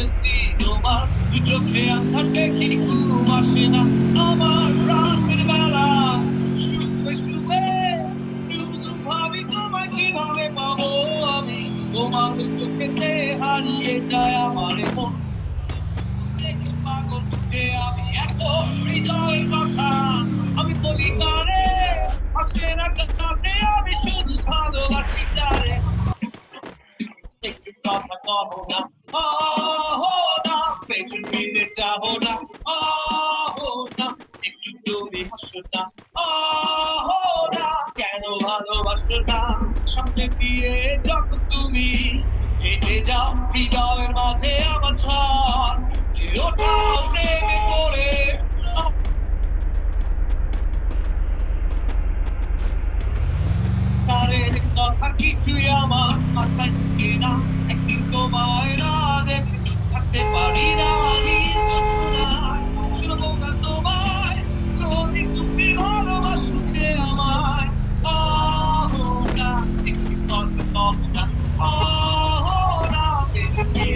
পড়েছি তোমার দু চোখে আন্ধার দেখি, ঘুম আসে না। আমার রাতের বেলা শুয়ে শুয়ে, শুধু ভাবি তোমায় কীভাবে পাবো আমি? তোমার চোখেতে হারিয়ে যায় আমার মন আমি শুধু ভালোবাসি যারে। একটু কথা কহ না পেছন ফিরে যাব না। আহ না। একটু তুমি হাসো না। আহ না। কেন ভালোবাসো না? সামনে দিয়ে যখন তুমি। হেঁটে যাও, হৃদয়ের মাঝে আমার ঝড়। যে প্রেমে পড়ে। তারের কথা কিছুই আমার মাথায় ঢুকে না।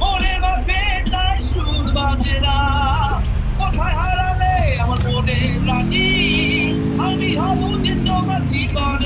মনের মাঝে তাই সুর বাজে না। কোথায় হারালে আমার মনে রানী আমি হব যে তোমার জীবন